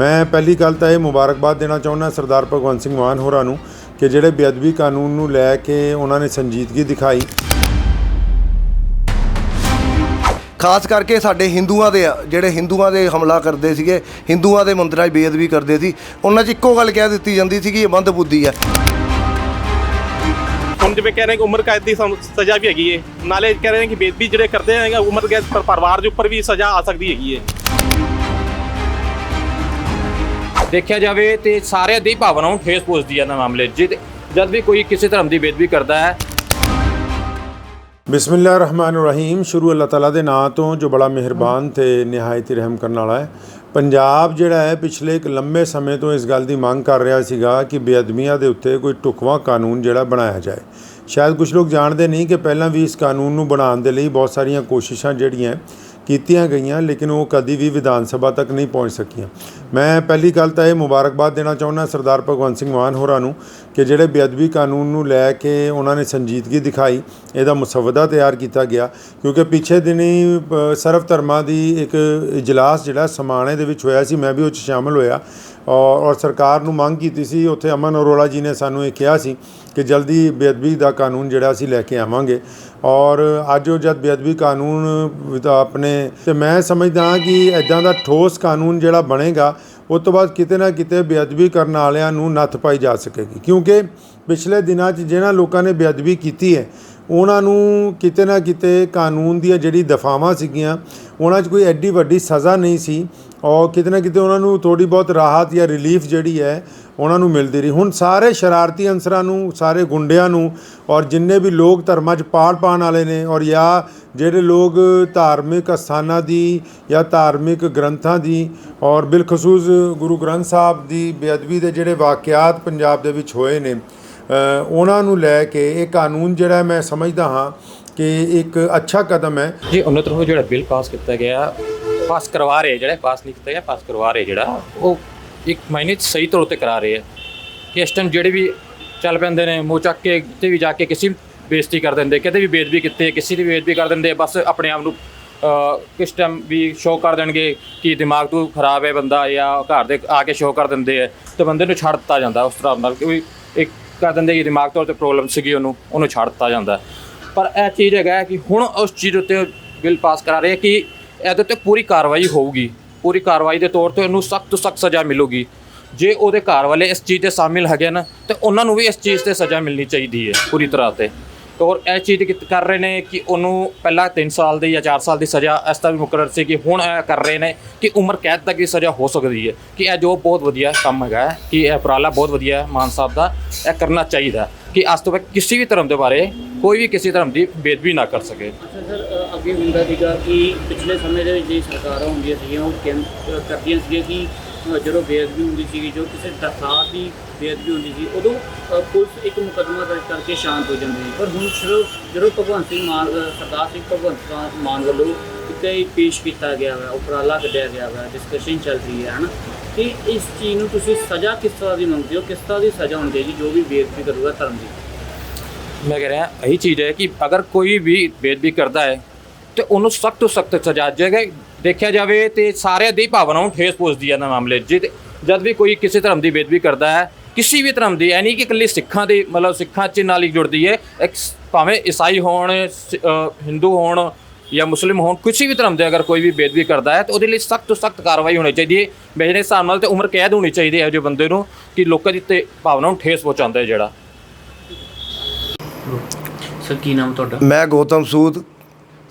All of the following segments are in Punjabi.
ਮੈਂ ਪਹਿਲੀ ਗੱਲ ਤਾਂ ਇਹ ਮੁਬਾਰਕਬਾਦ ਦੇਣਾ ਚਾਹੁੰਦਾ ਸਰਦਾਰ ਭਗਵੰਤ ਸਿੰਘ ਮਾਨ ਹੋਰਾਂ ਨੂੰ ਕਿ ਜਿਹੜੇ ਬੇਅਦਬੀ ਕਾਨੂੰਨ ਨੂੰ ਲੈ ਕੇ ਉਹਨਾਂ ਨੇ ਸੰਜੀਦਗੀ ਦਿਖਾਈ। ਖਾਸ ਕਰਕੇ ਸਾਡੇ ਹਿੰਦੂਆਂ ਦੇ ਆ, ਜਿਹੜੇ ਹਿੰਦੂਆਂ ਦੇ ਹਮਲਾ ਕਰਦੇ ਸੀਗੇ ਹਿੰਦੂਆਂ ਦੇ ਮੰਦਿਰਾਂ 'ਚ ਬੇਅਦਬੀ ਕਰਦੇ ਸੀ ਉਹਨਾਂ 'ਚ ਇੱਕੋ ਗੱਲ ਕਹਿ ਦਿੱਤੀ ਜਾਂਦੀ ਸੀ ਕਿ ਇਹ ਬੰਦ ਬੁੱਧੀ ਆ। ਹੁਣ ਜਿਵੇਂ ਕਹਿ ਰਹੇ ਕਿ ਉਮਰ ਕੈਦ ਦੀ ਸਜ਼ਾ ਵੀ ਹੈਗੀ ਏ। ਨਾਲੇ ਕਹਿ ਰਹੇ ਨੇ ਕਿ ਬੇਦਬੀ ਜਿਹੜੇ ਕਰਦੇ ਹੈਗੇ ਉਮਰ ਕੈਦ ਪਰ ਪਰਿਵਾਰ ਦੇ ਉੱਪਰ ਵੀ ਸਜ਼ਾ ਆ ਸਕਦੀ ਹੈਗੀ ਏ। ਦੇਖਿਆ ਜਾਵੇ ਤੇ ਸਾਰਿਆਂ ਦੀ ਭਾਵਨਾ ਨੂੰ ਠੇਸ ਪਹੁੰਚਦੀ ਹੈ ਨਾ ਮਾਮਲੇ 'ਚ। ਜਦ ਵੀ ਕੋਈ ਕਿਸੇ ਧਰਮ ਦੀ ਬੇਦਬੀ ਕਰਦਾ ਹੈ ਬਿਸਮਿਲ੍ਲਾਹਿਰ ਰਹਿਮਾਨਿਰ ਰਹੀਮ, ਸ਼ੁਰੂ ਅੱਲਾਹ ਤਾਲਾ ਦੇ ਨਾਂ ਤੋਂ ਜੋ ਬੜਾ ਮਿਹਰਬਾਨ ਤੇ ਨਿਹਾਇਤ ਰਹਿਮ ਕਰਨ ਵਾਲਾ ਹੈ ਪੰਜਾਬ ਜਿਹੜਾ ਹੈ, ਪਿਛਲੇ ਇੱਕ ਲੰਮੇ ਸਮੇਂ ਤੋਂ ਇਸ ਗੱਲ ਦੀ ਮੰਗ ਕਰ ਰਿਹਾ ਸੀਗਾ ਕਿ ਬੇਅਦਬੀਆਂ ਦੇ ਉੱਤੇ ਕੋਈ ਢੁਕਵਾਂ ਕਾਨੂੰਨ ਜਿਹੜਾ ਬਣਾਇਆ ਜਾਏ ਸ਼ਾਇਦ ਕੁਝ ਲੋਕ ਜਾਣਦੇ ਨਹੀਂ ਕਿ ਪਹਿਲਾਂ ਵੀ ਇਸ ਕਾਨੂੰਨ ਨੂੰ ਬਣਾਉਣ ਦੇ ਲਈ ਬਹੁਤ ਸਾਰੀਆਂ ਕੋਸ਼ਿਸ਼ਾਂ ਜਿਹੜੀਆਂ ਕੀਤੀਆਂ ਗਈਆਂ, ਲੇਕਿਨ ਉਹ ਕਦੀ ਵੀ ਵਿਧਾਨ ਸਭਾ ਤੱਕ ਨਹੀਂ ਪਹੁੰਚ ਸਕੀਆਂ। ਮੈਂ ਪਹਿਲੀ ਗੱਲ ਤਾਂ ਇਹ ਮੁਬਾਰਕਬਾਦ ਦੇਣਾ ਚਾਹੁੰਦਾ ਸਰਦਾਰ ਭਗਵੰਤ ਸਿੰਘ ਮਾਨ ਹੋਰਾਂ ਨੂੰ ਕਿ ਜਿਹੜੇ ਬੇਅਦਬੀ ਕਾਨੂੰਨ ਨੂੰ ਲੈ ਕੇ ਉਹਨਾਂ ਨੇ ਸੰਜੀਦਗੀ ਦਿਖਾਈ, ਇਹਦਾ ਮਸਵਦਾ ਤਿਆਰ ਕੀਤਾ ਗਿਆ। ਕਿਉਂਕਿ ਪਿਛੇ ਦਿਨੀ ਸਰਵ ਧਰਮਾਂ ਦੀ ਇੱਕ ਇਜਲਾਸ ਜਿਹੜਾ ਸਮਾਣੇ ਦੇ ਵਿੱਚ ਹੋਇਆ ਸੀ, ਮੈਂ ਵੀ ਉਹ 'ਚ ਸ਼ਾਮਲ ਹੋਇਆ। ਔਰ ਔਰ ਸਰਕਾਰ ਨੂੰ ਮੰਗ ਕੀਤੀ ਸੀ, ਉੱਥੇ ਅਮਨ ਅਰੋੜਾ ਜੀ ਨੇ ਸਾਨੂੰ ਇਹ ਕਿਹਾ ਸੀ ਕਿ ਜਲਦੀ ਬੇਅਦਬੀ ਦਾ ਕਾਨੂੰਨ ਜਿਹੜਾ ਅਸੀਂ ਲੈ ਕੇ ਆਵਾਂਗੇ। ਔਰ ਅੱਜ ਉਹ ਜਦ ਬੇਅਦਬੀ ਕਾਨੂੰਨ ਦਾ ਆਪਣੇ ਤੇ ਮੈਂ ਸਮਝਦਾ ਹਾਂ ਕਿ ਐਦਾਂ ਦਾ ਠੋਸ ਕਾਨੂੰਨ ਜਿਹੜਾ ਬਣੇਗਾ, ਉਸ ਤੋਂ ਬਾਅਦ ਕਿਤੇ ਨਾ ਕਿਤੇ ਬੇਅਦਬੀ ਕਰਨ ਵਾਲਿਆਂ ਨੂੰ ਨੱਥ ਪਾਈ ਜਾ ਸਕੇਗੀ। ਕਿਉਂਕਿ ਪਿਛਲੇ ਦਿਨਾਂ 'ਚ ਜਿਹਨਾਂ ਲੋਕਾਂ ਨੇ ਬੇਅਦਬੀ ਕੀਤੀ ਹੈ, ਉਹਨਾਂ ਨੂੰ ਕਿਤੇ ਨਾ ਕਿਤੇ ਕਾਨੂੰਨ ਦੀਆਂ ਜਿਹੜੀ ਦਫਾਵਾਂ ਸੀਗੀਆਂ, ਉਹਨਾਂ 'ਚ ਕੋਈ ਐਡੀ ਵੱਡੀ ਸਜ਼ਾ ਨਹੀਂ ਸੀ। ਔਰ ਕਿਤੇ ਨਾ ਕਿਤੇ ਉਹਨਾਂ ਨੂੰ ਥੋੜੀ ਬਹੁਤ ਰਾਹਤ ਜਾਂ ਰਿਲੀਫ ਜਿਹੜੀ ਹੈ ਉਹਨਾਂ ਨੂੰ ਮਿਲਦੀ ਰਹੀ। ਹੁਣ ਸਾਰੇ ਸ਼ਰਾਰਤੀ ਅਨਸਰਾਂ ਨੂੰ, ਸਾਰੇ ਗੁੰਡਿਆਂ ਨੂੰ ਔਰ ਜਿੰਨੇ ਵੀ ਲੋਕ ਧਰਮਾਂ 'ਚ ਪਾੜ ਪਾਣ ਵਾਲੇ ਨੇ ਔਰ ਜਾਂ ਜਿਹੜੇ ਲੋਕ ਧਾਰਮਿਕ ਅਸਥਾਨਾਂ ਦੀ ਜਾਂ ਧਾਰਮਿਕ ਗ੍ਰੰਥਾਂ ਦੀ ਔਰ ਬਿਲਖਸੂਸ ਗੁਰੂ ਗ੍ਰੰਥ ਸਾਹਿਬ ਦੀ ਬੇਅਦਬੀ ਦੇ ਜਿਹੜੇ ਵਾਕਿਆਤ ਪੰਜਾਬ ਦੇ ਵਿੱਚ ਹੋਏ ਨੇ ਉਹਨਾਂ ਨੂੰ ਲੈ ਕੇ ਇਹ ਕਾਨੂੰਨ ਜਿਹੜਾ ਮੈਂ ਸਮਝਦਾ ਹਾਂ ਕਿ ਇੱਕ ਅੱਛਾ ਕਦਮ ਹੈ। ਜੀ ਉਹਨਾਂ ਤਰਫੋਂ ਜਿਹੜਾ ਬਿੱਲ ਪਾਸ ਕੀਤਾ ਗਿਆ, ਪਾਸ ਕਰਵਾ ਰਹੇ ਜਿਹੜਾ, ਪਾਸ ਨਹੀਂ ਕੀਤਾ ਗਿਆ, ਪਾਸ ਕਰਵਾ ਰਹੇ ਜਿਹੜਾ। ਉਹ ਇੱਕ ਮਹੀਨੇ 'ਚ ਸਹੀ ਤੌਰ ਤੇ ਕਰਾ ਰਹੇ ਹੈ ਕਿ ਇਸ ਟਾਈਮ ਜਿਹੜੇ ਵੀ ਚੱਲ ਪੈਂਦੇ ਨੇ, ਮੂੰਹ ਚੱਕ ਕੇ ਕਿਤੇ ਵੀ ਜਾ ਕੇ ਕਿਸੇ ਵੀ ਬੇਇੱਜ਼ਤੀ ਕਰ ਦਿੰਦੇ, ਕਿਤੇ ਵੀ ਬੇਇੱਜ਼ਤੀ ਕੀਤੀ, ਕਿਸੇ ਦੀ ਬੇਇੱਜ਼ਤੀ ਕਰ ਦਿੰਦੇ, ਬਸ ਆਪਣੇ ਆਪ ਨੂੰ ਕਿਸ ਟਾਈਮ ਵੀ ਸ਼ੋਅ ਕਰ ਦੇਣਗੇ ਕਿ ਦਿਮਾਗ ਤੋਂ ਖਰਾਬ ਹੈ ਬੰਦਾ ਜਾਂ ਘਰ ਦੇ ਆ ਕੇ ਸ਼ੋਅ ਕਰ ਦਿੰਦੇ ਆ, ਤੇ ਬੰਦੇ ਨੂੰ ਛੱਡ ਦਿੱਤਾ ਜਾਂਦਾ ਉਸ ਤਰ੍ਹਾਂ ਨਾਲ ਕਿ ਇੱਕ ਕਰ ਦਿੰਦੇ ਕਿ ਦਿਮਾਗ ਤੌਰ ਤੇ ਪ੍ਰੋਬਲਮ ਸੀਗੀ ਉਹਨੂੰ ਉਹਨੂੰ ਛੱਡ ਦਿੱਤਾ ਜਾਂਦਾ। ਪਰ ਇਹ ਚੀਜ਼ ਹੈਗਾ ਕਿ ਹੁਣ ਉਸ ਚੀਜ਼ ਉੱਤੇ ਬਿੱਲ ਪਾਸ ਕਰਾ ਰਹੇ ਆ ਕਿ ਇਹਦੇ ਉੱਤੇ ਪੂਰੀ ਕਾਰਵਾਈ ਹੋਊਗੀ। ਪੂਰੀ ਕਾਰਵਾਈ ਦੇ ਤੌਰ ਤੇ ਉਹਨੂੰ ਸਖਤ ਤੋਂ ਸਖਤ ਸਜ਼ਾ ਮਿਲੂਗੀ। ਜੇ ਉਹਦੇ ਘਰ ਵਾਲੇ ਇਸ ਚੀਜ਼ ਤੇ ਸ਼ਾਮਿਲ ਹੈਗੇ ਨਾ, ਤੇ ਉਹਨਾਂ ਨੂੰ ਵੀ ਇਸ ਚੀਜ਼ ਤੇ ਸਜ਼ਾ ਮਿਲਣੀ ਚਾਹੀਦੀ ਹੈ ਪੂਰੀ ਤਰ੍ਹਾਂ ਤੇ। ਔਰ ਇਹ ਚੀਜ਼ ਕਿ ਕਰ ਰਹੇ ਨੇ ਕਿ ਉਹਨੂੰ ਪਹਿਲਾਂ 3 ਸਾਲ ਦੀ ਜਾਂ 4 ਸਾਲ ਦੀ ਸਜ਼ਾ ਇਸ ਤਰ੍ਹਾਂ ਵੀ ਮੁਕਰਰ ਸੀ ਕਿ ਹੁਣ ਇਹ ਕਰ ਰਹੇ ਨੇ ਕਿ ਉਮਰ ਕੈਦ ਤੱਕ ਦੀ ਸਜ਼ਾ ਹੋ ਸਕਦੀ ਹੈ ਕਿ ਇਹ ਜੋ ਬਹੁਤ ਵਧੀਆ ਕੰਮ ਹੈਗਾ ਕਿ ਇਹ ਉਪਰਾਲਾ ਬਹੁਤ ਵਧੀਆ ਹੈ ਮਾਨ ਸਾਹਿਬ ਦਾ, ਇਹ ਕਰਨਾ ਚਾਹੀਦਾ ਕਿ ਅੱਜ ਤੋਂ ਬਾਅਦ ਕਿਸੇ ਵੀ ਧਰਮ ਦੇ ਬਾਰੇ ਕੋਈ ਵੀ ਕਿਸੇ ਧਰਮ ਦੀ ਬੇਦਬੀ ਨਾ ਕਰ ਸਕੇ। ਅੱਛਾ ਸਰ ਅ, ਅੱਗੇ ਹੁੰਦਾ ਸੀਗਾ ਕਿ ਪਿਛਲੇ ਸਮੇਂ ਦੇ ਵਿੱਚ ਜਿਹੜੀ ਸਰਕਾਰਾਂ ਹੁੰਦੀਆਂ ਸੀਗੀਆਂ ਉਹ ਕਹਿੰ- ਅ, ਕਰਦੀਆਂ ਸੀਗੀਆਂ ਕਿ ਅ, ਜਦੋਂ ਬੇਅਦਬੀ ਹੁੰਦੀ ਸੀਗੀ ਜੋ ਕਿਸੇ ਦਰਖਾਸਤ ਦੀ ਬੇਅਦਬੀ ਹੁੰਦੀ ਸੀ ਉਦੋਂ ਅ, ਪੁਲਿਸ ਇੱਕ ਮੁਕੱਦਮਾ ਦਰਜ ਕਰਕੇ ਸ਼ਾਂਤ ਹੋ ਜਾਂਦੀ ਸੀ। ਪਰ ਹੁਣ ਸਿਰਫ ਜਦੋਂ ਭਗਵੰਤ ਸਿੰਘ ਮਾਨ ਅ, ਸਰਦਾਰ ਸਿੰਘ ਭਗਵੰਤ ਸਿੰਘ ਮਾਨ ਵੱਲੋਂ ਇੱਕ ਇਹ ਪੇਸ਼ ਕੀਤਾ ਗਿਆ ਹੈ ਉਪਰਾਲਾ ਕੱਢਿਆ ਗਿਆ ਹੈ ਡਿਸਕਸ਼ਨ ਚੱਲ ਰਹੀ ਹੈ ਹਨਾ? ਕਿ ਇਸ ਚੀਜ਼ ਨੂੰ ਤੁਸੀਂ ਸਜ਼ਾ ਕਿਸ ਤਰ੍ਹਾਂ ਦੀ ਮੰਗਦੇ ਹੋ? ਕਿਸ ਤਰ੍ਹਾਂ ਦੀ ਸਜ਼ਾ ਹੋਣੀ ਚਾਹੀਦੀ ਜੋ ਵੀ ਬੇਅਦਬੀ ਕਰੂਗਾ ਧਰਮ ਦੀ? ਮੈਂ ਕਹਿ ਰਿਹਾ, ਇਹੀ ਚੀਜ਼ ਹੈ ਕਿ ਅਗਰ ਕੋਈ ਵੀ ਬੇਦਬੀ ਕਰਦਾ ਹੈ, ਤੇ ਉਹਨੂੰ ਸਖਤ ਤੋਂ ਸਖਤ ਸਜ਼ਾ ਜੇਗਾ ਦੇਖਿਆ ਜਾਵੇ ਤੇ ਸਾਰਿਆਂ ਦੀ ਭਾਵਨਾ ਨੂੰ ਠੇਸ ਪਹੁੰਚਦੀ ਹੈ ਨਾ ਮਾਮਲੇ 'ਚ। ਜਦ ਜਦ ਵੀ ਕੋਈ ਕਿਸੇ ਧਰਮ ਦੀ ਬੇਦਬੀ ਕਰਦਾ ਹੈ, ਕਿਸੇ ਵੀ ਧਰਮ ਦੀ ਐ ਨਹੀਂ ਕਿ ਇਕੱਲੀ ਸਿੱਖਾਂ ਦੀ, ਮਤਲਬ ਸਿੱਖਾਂ 'ਚ ਨਾਲ ਹੀ ਜੁੜਦੀ ਹੈ ਭਾਵੇਂ ਈਸਾਈ ਹੋਣ, ਸ- ਹਿੰਦੂ ਹੋਣ ਜਾਂ ਮੁਸਲਿਮ ਹੋਣ, ਕਿਸੇ ਵੀ ਧਰਮ ਦੇ ਅਗਰ ਕੋਈ ਵੀ ਬੇਦਬੀ ਕਰਦਾ ਹੈ, ਤਾਂ ਉਹਦੇ ਲਈ ਸਖਤ ਤੋਂ ਸਖਤ ਕਾਰਵਾਈ ਹੋਣੀ ਚਾਹੀਦੀ ਹੈ ਮੇਰੇ ਹਿਸਾਬ ਨਾਲ ਤੇ ਉਮਰ ਕੈਦ ਹੋਣੀ ਚਾਹੀਦੀ ਹੈ ਇਹੋ ਜਿਹੇ ਬੰਦੇ ਨੂੰ, ਕਿ ਲੋਕਾਂ ਦੀ ਤੇ ਭਾਵਨਾ ਨੂੰ ਠੇਸ ਪਹੁੰਚਾਉਂਦਾ ਹੈ ਜਿਹੜਾ ਸਰ ਕੀ ਨਾਮ ਤੁਹਾਡਾ ਮੈਂ ਗੌਤਮ ਸੂਦ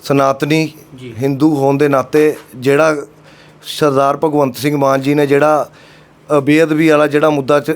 ਸਨਾਤਨੀ ਜੀ। ਹਿੰਦੂ ਹੋਣ ਦੇ ਨਾਤੇ ਜਿਹੜਾ ਸਰਦਾਰ ਭਗਵੰਤ ਸਿੰਘ ਮਾਨ ਜੀ ਨੇ ਜਿਹੜਾ ਬੇਅਦਬੀ ਵਾਲਾ ਜਿਹੜਾ ਮੁੱਦਾ ਚ, ਅ,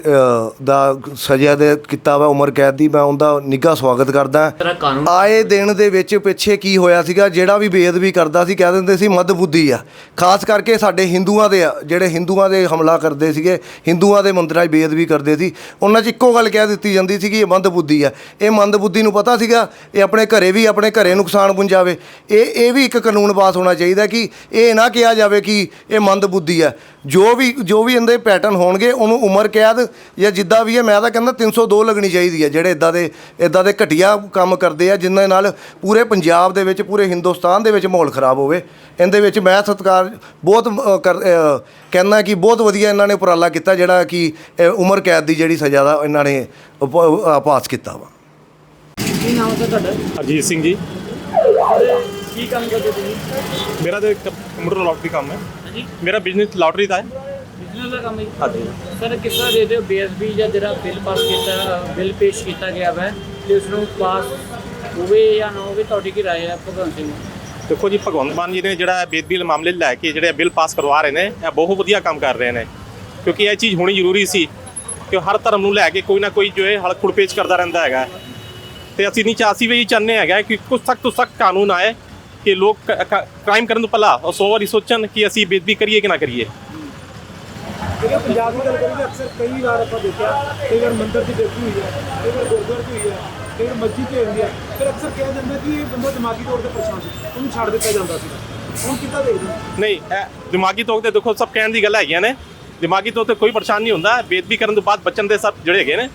ਦਾ ਸਜ਼ਾ ਦੇ ਕੀਤਾ ਵਾ ਉਮਰ ਕੈਦ ਦੀ ਮੈਂ ਉਹਦਾ ਨਿੱਘਾ ਸਵਾਗਤ ਕਰਦਾ। ਕਾਨੂੰਨ ਆਏ ਦਿਨ ਦੇ ਵਿੱਚ ਪਿੱਛੇ ਕੀ ਹੋਇਆ ਸੀਗਾ ਜਿਹੜਾ ਵੀ ਬੇਅਦਬੀ ਕਰਦਾ ਸੀ ਕਹਿ ਦਿੰਦੇ ਸੀ ਮੱਧ ਬੁੱਧੀ ਆ। ਖਾਸ ਕਰਕੇ ਸਾਡੇ ਹਿੰਦੂਆਂ ਦੇ ਆ, ਜਿਹੜੇ ਹਿੰਦੂਆਂ ਦੇ ਹਮਲਾ ਕਰਦੇ ਸੀਗੇ ਹਿੰਦੂਆਂ ਦੇ ਮੰਦਿਰਾਂ 'ਚ ਬੇਅਦਬੀ ਕਰਦੇ ਸੀ ਉਹਨਾਂ 'ਚ ਇੱਕੋ ਗੱਲ ਕਹਿ ਦਿੱਤੀ ਜਾਂਦੀ ਸੀ ਕਿ ਇਹ ਮੰਦ ਬੁੱਧੀ ਆ। ਇਹ ਮੰਦ ਬੁੱਧੀ ਨੂੰ ਪਤਾ ਸੀਗਾ ਇਹ ਆਪਣੇ ਘਰੇ ਵੀ ਆਪਣੇ ਘਰੇ ਨੁਕਸਾਨ ਪੁੰਜਾਵੇ। ਇਹ ਇਹ ਵੀ ਇੱਕ ਕਾਨੂੰਨ ਪਾਸ ਹੋਣਾ ਚਾਹੀਦਾ ਕਿ ਇਹ ਨਾ ਕਿਹਾ ਜਾਵੇ ਕਿ ਇਹ ਮੰਦ ਬੁੱਧੀ ਆ। ਜੋ ਵੀ ਜੋ ਵੀ ਇਹਦੇ ਪੈਟਰਨ ਪੈਟਰਨ ਹੋਣਗੇ ਉਹਨੂੰ ਉਮਰ ਕੈਦ ਜਾਂ ਜਿੱਦਾਂ ਵੀ ਹੈ ਮੈਂ ਤਾਂ ਕਹਿੰਦਾ 302 ਲੱਗਣੀ ਚਾਹੀਦੀ ਹੈ ਜਿਹੜੇ ਇਦਾਂ ਦੇ ਇਦਾਂ ਦੇ ਘਟੀਆ ਕੰਮ ਕਰਦੇ ਆ ਜਿਨ੍ਹਾਂ ਨਾਲ ਪੂਰੇ ਪੰਜਾਬ ਦੇ ਵਿੱਚ ਪੂਰੇ ਹਿੰਦੁਸਤਾਨ ਦੇ ਵਿੱਚ ਮਾਹੌਲ ਖਰਾਬ ਹੋਵੇ। ਇਹਦੇ ਵਿੱਚ ਮੈਂ ਸਤਿਕਾਰ ਬਹੁਤ ਅ, ਕਰ ਅ, ਕਹਿੰਦਾ ਕਿ ਬਹੁਤ ਵਧੀਆ ਇਹਨਾਂ ਨੇ ਉਪਰਾਲਾ ਕੀਤਾ ਜਿਹੜਾ ਕਿ ਅ, ਉਮਰ ਕੈਦ ਦੀ ਜਿਹੜੀ ਸਜ਼ਾ ਦਾ ਇਹਨਾਂ ਨੇ ਉਪ- ਅ, ਪਾਸ ਕੀਤਾ ਵਾ। ਕੀ ਨਾਮ ਹੈ ਤੁਹਾਡਾ? ਅਜੀਤ ਸਿੰਘ ਜੀ। ਕੀ ਕੰਮ ਕਰਦੇ ਤੁਸੀਂ? ਮੇਰਾ ਤੇ ਕੰਪਿਊਟਰ ਲੋਟਰੀ ਕੰਮ ਹੈ। ਮੇਰਾ ਬਿਜ਼ਨਸ ਲੋਟਰੀ ਦਾ ਹੈ। ਬਿਜ਼ਨਸ ਦਾ ਕੰਮ ਹੈ। ਹਾਂਜੀ। ਸਰ ਕਿਸ ਤਰ੍ਹਾਂ ਦੇ ਦਿਓ ਬੀਐਸਬੀ ਜਾਂ ਜਿਹੜਾ ਬਿੱਲ ਪਾਸ ਕੀਤਾ ਬਿੱਲ ਪੇਸ਼ ਕੀਤਾ ਗਿਆ ਹੈ ਤੇ ਉਸ ਨੂੰ ਪਾਸ ਹੋਵੇ ਜਾਂ ਨਾ ਹੋਵੇ ਤੁਹਾਡੀ ਕੀ ਰਾਏ ਹੈ ਭਗਵੰਤ ਸਿੰਘ ਦੇਖੋ ਜੀ ਭਗਵੰਤ ਮਾਨ ਜੀ ਨੇ ਜਿਹੜਾ ਬੇਦਬੀ ਦੇ ਮਾਮਲੇ ਲੈ ਕੇ ਜਿਹੜੇ ਬਿੱਲ ਪਾਸ ਕਰਵਾ ਰਹੇ ਨੇ ਇਹ ਬਹੁਤ ਵਧੀਆ ਕੰਮ ਕਰ ਰਹੇ ਨੇ। ਕਿਉਂਕਿ ਇਹ ਚੀਜ਼ ਹੋਣੀ ਜ਼ਰੂਰੀ ਸੀ ਕਿ ਹਰ ਧਰਮ ਨੂੰ ਲੈ ਕੇ ਕੋਈ ਨਾ ਕੋਈ ਜੋ ਹੈ ਹਲਕ ਖੁੜਪੇਚ ਕਰਦਾ ਰਹਿੰਦਾ ਹੈਗਾ। ਤੇ ਅਸੀਂ ਨਹੀਂ ਚਾਹਸੀ ਵੀ ਇਹ ਚਾਹੁੰਦੇ ਹੈਗਾ ਕਿ ਕੁਝ ਸਖਤ ਤੋਂ ਸਖਤ ਕਾਨੂੰਨ ਆਏ ਕਿ ਲੋਕ ਕ੍ਰਾਈਮ ਕਰਨ ਤੋਂ ਪਹਿਲਾਂ ਉਹ ਸੌ ਵਾਰੀ ਸੋਚਣ ਕਿ ਅਸੀਂ ਬੇਦਬੀ ਕਰੀਏ ਕਿ ਨਾ ਕਰੀਏ। ਜਿਹੜੇ ਪੰਜਾਬ ਦੀ ਗੱਲ ਕਰੀਏ, ਅਕਸਰ ਕਈ ਵਾਰ ਆਪਾਂ ਦੇਖਿਆ, ਕਈ ਵਾਰ ਮੰਦਿਰ 'ਚ ਬੇਟੀ ਹੋਈ ਹੈ, ਕਈ ਵਾਰ ਗੁਰਦੁਆਰੇ 'ਚ ਹੋਈ ਹੈ, ਕਈ ਵਾਰ ਮਸਜਿਦ 'ਚ ਹੁੰਦੀ ਹੈ, ਫਿਰ ਅਕਸਰ ਕਿਹਾ ਜਾਂਦਾ ਕਿ ਇਹ ਬੰਦਾ ਦਿਮਾਗੀ ਤੌਰ ਤੇ ਪਰੇਸ਼ਾਨ ਸੀ, ਉਹਨੂੰ ਛੱਡ ਦਿੱਤਾ ਜਾਂਦਾ ਸੀ। ਹੁਣ ਕਿੱਦਾਂ ਦੇਖਦੇ ਹੋ? ਨਹੀਂ, ਇਹ ਦਿਮਾਗੀ ਤੌਰ ਤੇ ਦੇਖੋ, ਸਭ ਕਹਿਣ ਦੀ ਗੱਲ ਹੈਗੀਆਂ ਨੇ। ਦਿਮਾਗੀ ਤੌਰ ਤੇ ਕੋਈ ਪਰੇਸ਼ਾਨ ਨਹੀਂ ਹੁੰਦਾ ਬੇਦਬੀ ਕਰਨ ਤੋਂ ਬਾਅਦ ਬਚਣ ਦੇ ਸਭ ਜਿਹੜੇ ਹੈਗੇ ਨੇ।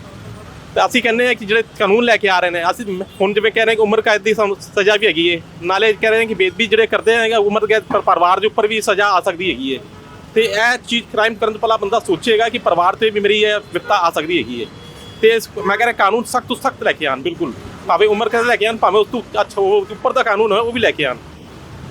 ਤੇ ਅਸੀਂ ਕਹਿੰਦੇ ਆ ਕਿ ਜਿਹੜੇ ਕਾਨੂੰਨ ਲੈ ਕੇ ਆ ਰਹੇ ਨੇ, ਅਸੀਂ ਹੁਣ ਜਿਵੇਂ ਕਹਿ ਰਹੇ ਕਿ ਉਮਰ ਕੈਦ ਦੀ ਸਾਨੂੰ ਸਜ਼ਾ ਵੀ ਹੈਗੀ ਹੈ ਨਾਲੇ ਕਹਿ ਰਹੇ ਕਿ ਬੇਦਬੀ ਜਿਹੜੇ ਕਰਦੇ ਹੈਗੇ ਉਮਰ ਕੈਦ ਪਰ, ਪਰਿਵਾਰ ਦੇ ਉੱਪਰ ਵੀ ਸਜ਼ਾ ਆ ਸਕਦੀ ਹੈਗੀ ਹੈ ਤੇ ਇਹ ਚੀਜ਼ ਕ੍ਰਾਈਮ ਕਰਨ ਤੋਂ ਪਹਿਲਾਂ ਬੰਦਾ ਸੋਚੇਗਾ ਕਿ ਪਰਿਵਾਰ ਤੇ ਵੀ ਮੇਰੀ ਇਹ ਵਿਪਤਾ ਆ ਸਕਦੀ ਹੈਗੀ ਹੈ। ਤੇ ਇਸ- ਮੈਂ ਕਹਿ ਕਾਨੂੰਨ ਸਖਤ ਤੋਂ ਸਖਤ ਲੈ ਕੇ ਆਣ ਬਿਲਕੁਲ। ਭਾਵੇਂ ਉਮਰ ਕਦੇ ਲੈ ਕੇ ਆਣ ਭਾਵੇਂ ਉਸ ਤੋਂ ਅੱਛਾ, ਉਹ ਉੱਪਰ ਦਾ ਕਾਨੂੰਨ ਹੈ, ਉਹ ਵੀ ਲੈ ਕੇ ਆਣ